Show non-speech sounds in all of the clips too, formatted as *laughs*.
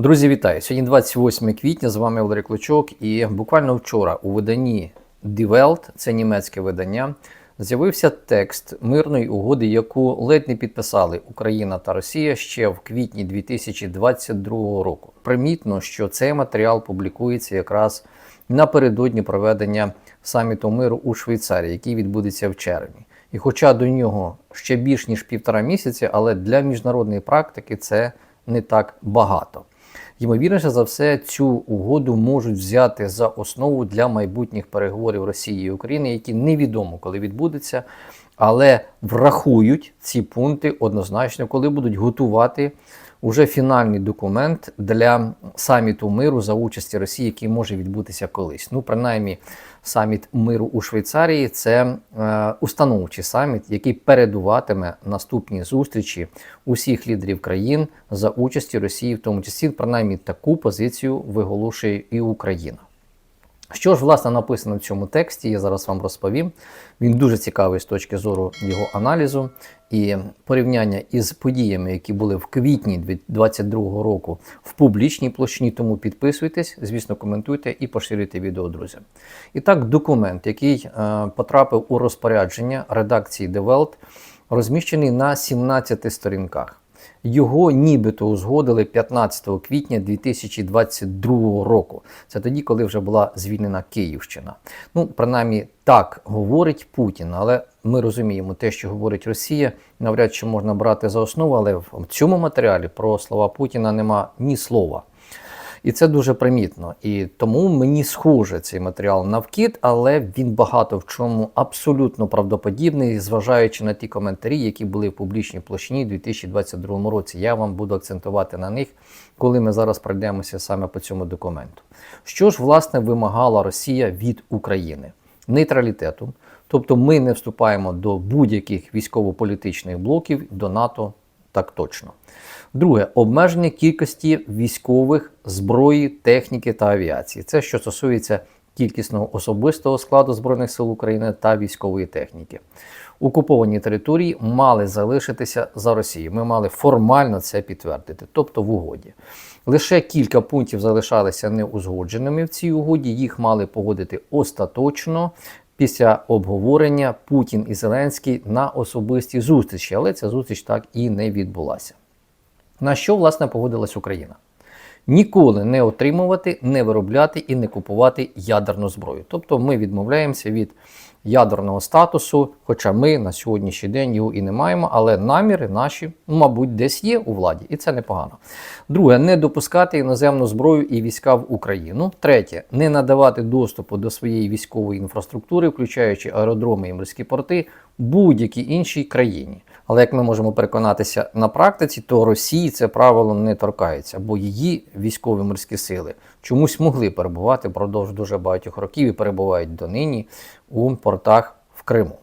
Друзі, вітаю! Сьогодні 28 квітня, з вами Валерій Клочок, і буквально вчора у виданні Die Welt, це німецьке видання, з'явився текст мирної угоди, яку ледь не підписали Україна та Росія ще в квітні 2022 року. Примітно, що цей матеріал публікується якраз напередодні проведення саміту миру у Швейцарії, який відбудеться в червні. І хоча до нього ще більш ніж півтора місяці, але для міжнародної практики це не так багато. Ймовірніше за все, цю угоду можуть взяти за основу для майбутніх переговорів Росії і України, які невідомо коли відбудуться, але врахують ці пункти однозначно, коли будуть готувати уже фінальний документ для саміту миру за участі Росії, який може відбутися колись. Ну, принаймні, саміт миру у Швейцарії це е, установчий саміт, який передуватиме наступні зустрічі усіх лідерів країн за участі Росії, в тому числі, принаймні таку позицію виголошує і Україна. Що ж, власне, написано в цьому тексті, я зараз вам розповім. Він дуже цікавий з точки зору його аналізу і порівняння із подіями, які були в квітні 2022 року в публічній площині. Тому підписуйтесь, звісно, коментуйте і поширюйте відео друзям. І так, документ, який е, потрапив у розпорядження редакції Welt, розміщений на 17 сторінках. Його нібито узгодили 15 квітня 2022 року. Це тоді, коли вже була звільнена Київщина. Ну, принаймні, так говорить Путін, але ми розуміємо, те, що говорить Росія, навряд чи можна брати за основу, але в цьому матеріалі про слова Путіна нема ні слова. І це дуже примітно. І тому мені схоже цей матеріал на вкид, але він багато в чому абсолютно правдоподібний, зважаючи на ті коментарі, які були в публічній площині у 2022 році. Я вам буду акцентувати на них, коли ми зараз пройдемося саме по цьому документу. Що ж, власне, вимагала Росія від України? Нейтралітету. Тобто ми не вступаємо до будь-яких військово-політичних блоків до НАТО так точно. Друге обмеження кількості військових зброї, техніки та авіації. Це що стосується кількісного особистого складу Збройних сил України та військової техніки. Окуповані території мали залишитися за Росією. Ми мали формально це підтвердити, тобто в угоді. Лише кілька пунктів залишалися неузгодженими в цій угоді. Їх мали погодити остаточно після обговорення Путін і Зеленський на особистій зустрічі, але ця зустріч так і не відбулася. На що, власне, погодилась Україна? Ніколи не отримувати, не виробляти і не купувати ядерну зброю. Тобто ми відмовляємося від ядерного статусу, хоча ми на сьогоднішній день його і не маємо, але наміри наші, мабуть, десь є у владі, і це непогано. Друге, не допускати іноземну зброю і війська в Україну. Третє, не надавати доступу до своєї військової інфраструктури, включаючи аеродроми і морські порти, будь-якій іншій країні. Але як ми можемо переконатися на практиці, то Росії це правило не торкається, бо її військові морські сили чомусь могли перебувати впродовж дуже багатьох років і перебувають донині у портах в Криму.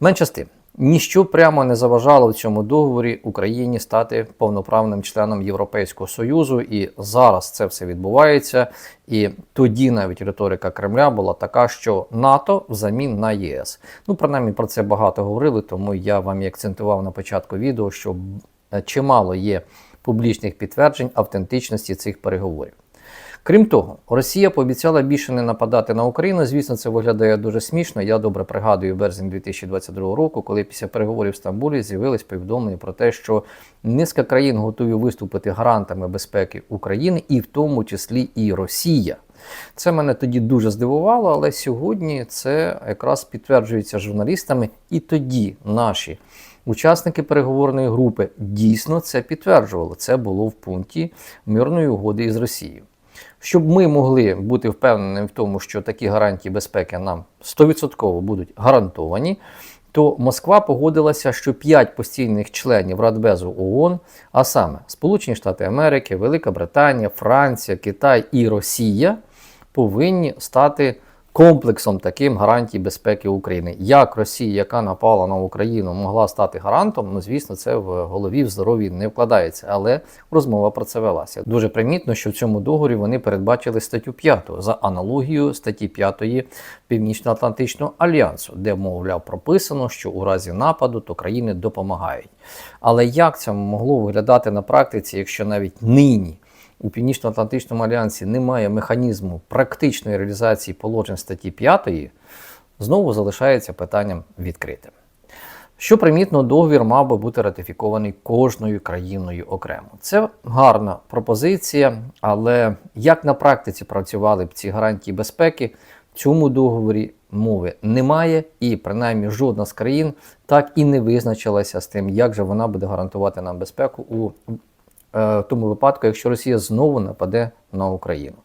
Менше з тим, ніщо прямо не заважало в цьому договорі Україні стати повноправним членом Європейського Союзу, і зараз це все відбувається. І тоді навіть риторика Кремля була така, що НАТО взамін на ЄС. Ну, принаймні про це багато говорили, тому я вам і акцентував на початку відео, що чимало є публічних підтверджень автентичності цих переговорів. Крім того, Росія пообіцяла більше не нападати на Україну. Звісно, це виглядає дуже смішно. Я добре пригадую березень 2022 року, коли після переговорів в Стамбулі з'явились повідомлення про те, що низка країн готові виступити гарантами безпеки України, і в тому числі і Росія. Це мене тоді дуже здивувало, але сьогодні це якраз підтверджується журналістами, і тоді наші. Учасники переговорної групи дійсно це підтверджували. Це було в пункті мирної угоди із Росією. Щоб ми могли бути впевненими в тому, що такі гарантії безпеки нам 100% будуть гарантовані, то Москва погодилася, що 5 постійних членів Радбезу ООН, а саме Сполучені Штати Америки, Велика Британія, Франція, Китай і Росія, повинні стати комплексом таким гарантій безпеки України. Як Росія, яка напала на Україну, могла стати гарантом, ну звісно, це в голові в здоров'ї не вкладається, але розмова про це велася. Дуже примітно, що в цьому договорі вони передбачили статтю 5 за аналогією статті 5 Північно-Атлантичного альянсу, де, мовляв, прописано, що у разі нападу то країни допомагають. Але як це могло виглядати на практиці, якщо навіть нині у Північно-Атлантичному альянсі немає механізму практичної реалізації положень статті 5, знову залишається питанням відкритим. Що примітно, договір мав би бути ратифікований кожною країною окремо. Це гарна пропозиція, але як на практиці працювали б ці гарантії безпеки, в цьому договорі мови немає, і принаймні жодна з країн так і не визначилася з тим, як же вона буде гарантувати нам безпеку у е, тому випадку, якщо Росія знову нападе на Україну.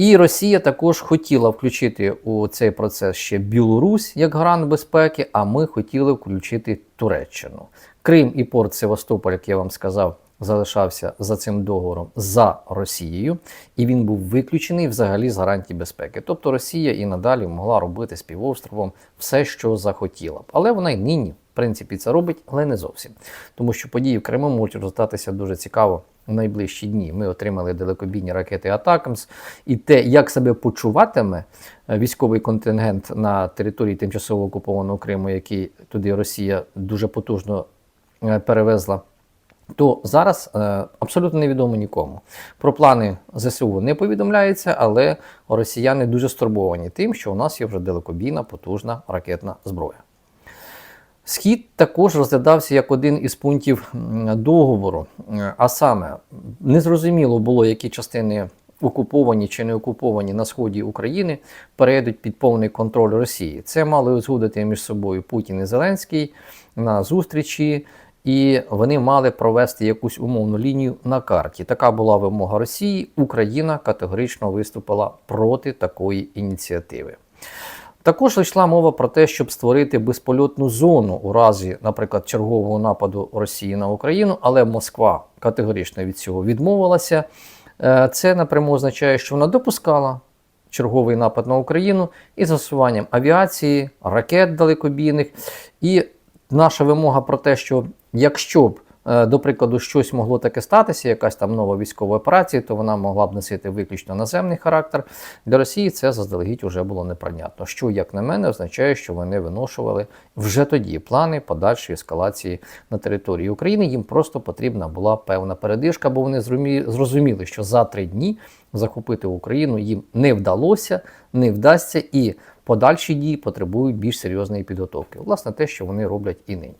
І Росія також хотіла включити у цей процес ще Білорусь як гарант безпеки, а ми хотіли включити Туреччину. Крим і порт Севастополь, як я вам сказав, залишався за цим договором за Росією, і він був виключений взагалі з гарантій безпеки. Тобто Росія і надалі могла робити з півостровом все, що захотіла б. Але вона й нині, в принципі, це робить, але не зовсім. Тому що події в Криму можуть розгортатися дуже цікаво в найближчі дні. Ми отримали далекобійні ракети Атакамс, і те, як себе почуватиме е, військовий контингент на території тимчасово окупованого Криму, який туди Росія дуже потужно е, перевезла. То зараз е, абсолютно невідомо нікому. Про плани ЗСУ не повідомляється, але росіяни дуже стурбовані тим, що у нас є вже далекобійна потужна ракетна зброя. Схід також розглядався як один із пунктів договору, Е, а саме незрозуміло було, які частини окуповані чи не окуповані на сході України перейдуть під повний контроль Росії. Це мали узгодити між собою Путін і Зеленський на зустрічі. І вони мали провести якусь умовну лінію на карті. Така була вимога Росії. Україна категорично виступила проти такої ініціативи. Також йшла мова про те, щоб створити безпольотну зону у разі, наприклад, чергового нападу Росії на Україну, але Москва категорично від цього відмовилася. Е, Це напряму означає, що вона допускала черговий напад на Україну із застосуванням авіації, ракет далекобійних. І наша вимога про те, що якщо б, до прикладу, щось могло таке статися, якась там нова військова операція, то вона могла б носити виключно наземний характер. Для Росії це заздалегідь вже було неприйнятно. Що, як на мене, означає, що вони виношували вже тоді плани подальшої ескалації на території України. Їм просто потрібна була певна передишка, бо вони зрозумі- зрозуміли, що за три дні захопити Україну їм не вдалося, не вдасться, і подальші дії потребують більш серйозної підготовки. Власне, те, що вони роблять і нині.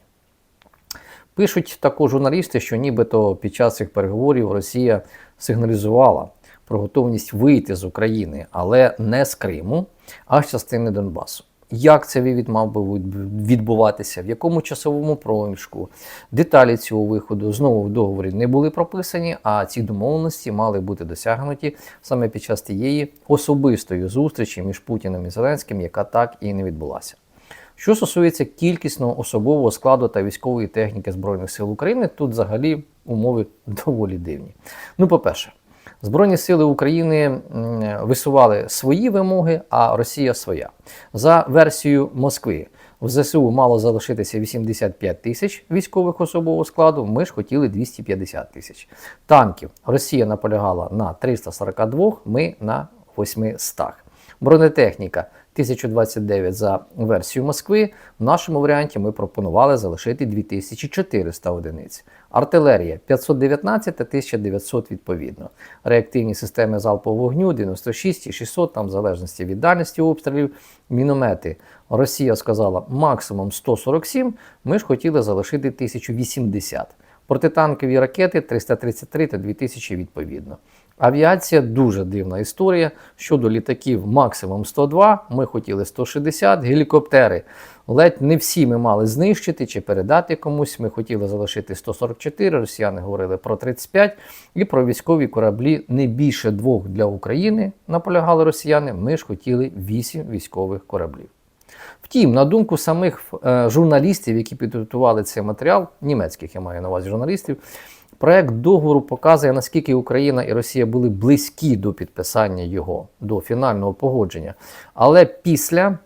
Пишуть також журналісти, що нібито під час цих переговорів Росія сигналізувала про готовність вийти з України, але не з Криму, а з частини Донбасу. Як це вивід мав би відбуватися, в якому часовому проміжку? Деталі цього виходу знову в договорі не були прописані, а ці домовленості мали бути досягнуті саме під час тієї особистої зустрічі між Путіним і Зеленським, яка так і не відбулася. Що стосується кількісного особового складу та військової техніки Збройних сил України, тут взагалі умови *laughs* доволі дивні. Ну, по-перше, Збройні сили України висували свої вимоги, а Росія своя. За версією Москви, в ЗСУ мало залишитися 85 тисяч військових особового складу. Ми ж хотіли 250 тисяч танків. Росія наполягала на 342, ми на 800. Бронетехніка 1029 за версією Москви. В нашому варіанті ми пропонували залишити 2400 одиниць. Артилерія 519 та 1900 відповідно. Реактивні системи залпового вогню 96 і 600, там в залежності від дальності обстрілів. Міномети Росія сказала максимум 147, ми ж хотіли залишити 1080. Протитанкові ракети 333 та 2000 відповідно. Авіація дуже дивна історія. Щодо літаків максимум 102, ми хотіли 160, гелікоптери ледь не всі ми мали знищити чи передати комусь. Ми хотіли залишити 144, росіяни говорили про 35, і про військові кораблі не більше двох для України, наполягали росіяни. Ми ж хотіли 8 військових кораблів. Втім, на думку самих е, журналістів, які підготували цей матеріал, німецьких я маю на увазі журналістів, проект договору показує, наскільки Україна і Росія були близькі до підписання його, до фінального погодження. Але після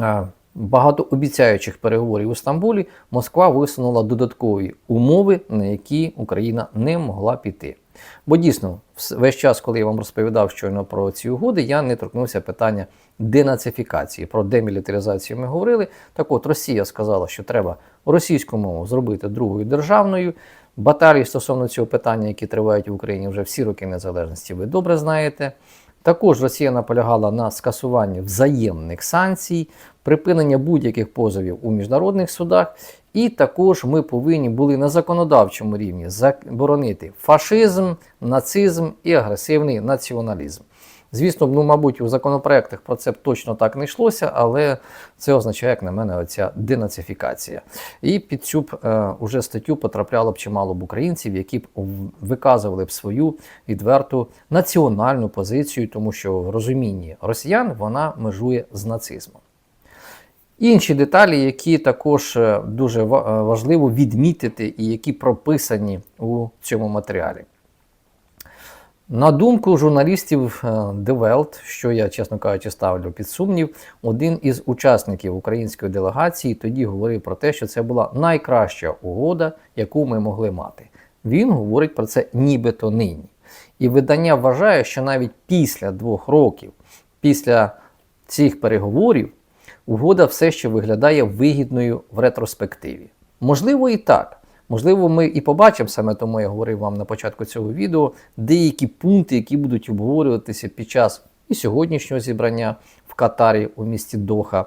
е, багатообіцяючих переговорів у Стамбулі Москва висунула додаткові умови, на які Україна не могла піти. Бо дійсно, весь час, коли я вам розповідав щойно про ці угоди, я не торкнувся питання денацифікації. Про демілітаризацію ми говорили. Так от Росія сказала, що треба російську мову зробити другою державною. Баталії стосовно цього питання, які тривають в Україні вже всі роки незалежності, ви добре знаєте. Також Росія наполягала на скасуванні взаємних санкцій, припинення будь-яких позовів у міжнародних судах, і також ми повинні були на законодавчому рівні заборонити фашизм, нацизм і агресивний націоналізм. Звісно, ну, мабуть, у законопроектах про це б точно так не йшлося, але це означає, як на мене, оця денацифікація. І під цю б е, уже статтю потрапляло б чимало б українців, які б виказували б свою відверту національну позицію, тому що в розумінні росіян вона межує з нацизмом. Інші деталі, які також е, дуже е, важливо відмітити і які прописані у цьому матеріалі. На думку журналістів Welt, що я, чесно кажучи, ставлю під сумнів, один із учасників української делегації тоді говорив про те, що це була найкраща угода, яку ми могли мати. Він говорить про це нібито нині. І видання вважає, що навіть після двох років, після цих переговорів, угода все ще виглядає вигідною в ретроспективі. Можливо, і так. Можливо, ми і побачимо, саме тому я говорив вам на початку цього відео, деякі пункти, які будуть обговорюватися під час і сьогоднішнього зібрання в Катарі у місті Доха.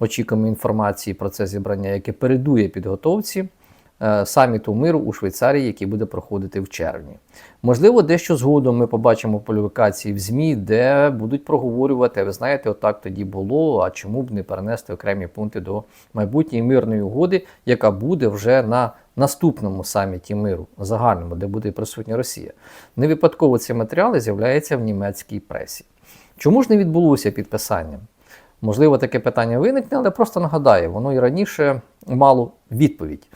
Очікуємо інформації про це зібрання, яке передує підготовці саміту миру у Швейцарії, який буде проходити в червні. Можливо, дещо згодом ми побачимо публікації в ЗМІ, де будуть проговорювати, ви знаєте, отак тоді було. А чому б не перенести окремі пункти до майбутньої мирної угоди, яка буде вже на наступному саміті миру загальному, де буде присутня Росія. Не випадково ці матеріали з'являються в німецькій пресі. Чому ж не відбулося підписання? Можливо, таке питання виникне, але просто нагадаю, воно і раніше мало відповідь.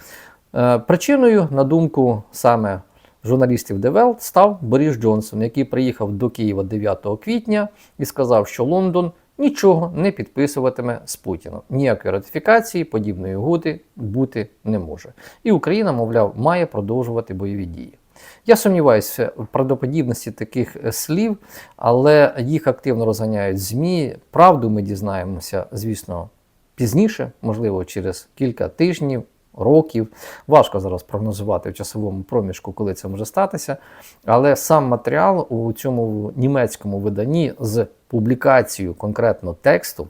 Е, Причиною, на думку саме журналістів Welt, став Борис Джонсон, який приїхав до Києва 9 квітня і сказав, що Лондон нічого не підписуватиме з Путіном. Ніякої ратифікації подібної угоди бути не може. І Україна, мовляв, має продовжувати бойові дії. Я сумніваюся в правдоподібності таких е, слів, але їх активно розганяють ЗМІ. Правду ми дізнаємося, звісно, пізніше, можливо, через кілька тижнів, років. Важко зараз прогнозувати в часовому проміжку, коли це може статися. Але сам матеріал у цьому німецькому виданні з публікацією конкретно тексту,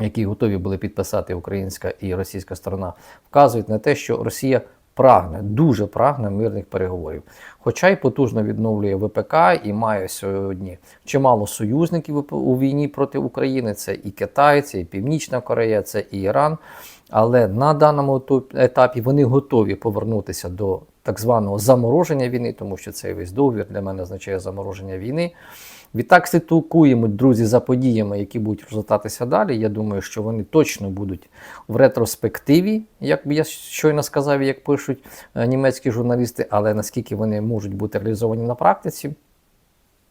який готові були підписати українська і російська сторона, вказують на те, що Росія прагне, дуже прагне мирних переговорів. Хоча й потужно відновлює ВПК і має сьогодні чимало союзників у війні проти України. Це і Китай, це і Північна Корея, це і Іран. Але на даному етапі вони готові повернутися до так званого замороження війни, тому що цей весь договір для мене означає замороження війни. Відтак слідкуємо, друзі, за подіями, які будуть розгортатися далі. Я думаю, що вони точно будуть в ретроспективі, як я щойно сказав, як пишуть е, німецькі журналісти, але наскільки вони можуть бути реалізовані на практиці,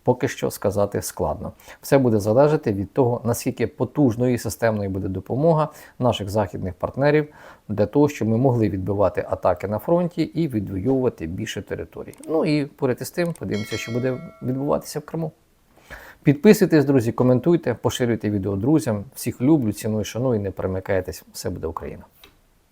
поки що сказати складно. Все буде залежати від того, наскільки потужною і системною буде допомога наших західних партнерів для того, щоб ми могли відбивати атаки на фронті і відвоювати більше територій. Ну і поряд із тим, подивимося, що буде відбуватися в Криму. Підписуйтесь, друзі, коментуйте, поширюйте відео друзям. Всіх люблю, ціную, шаную, не перемикайтесь. Все буде Україна.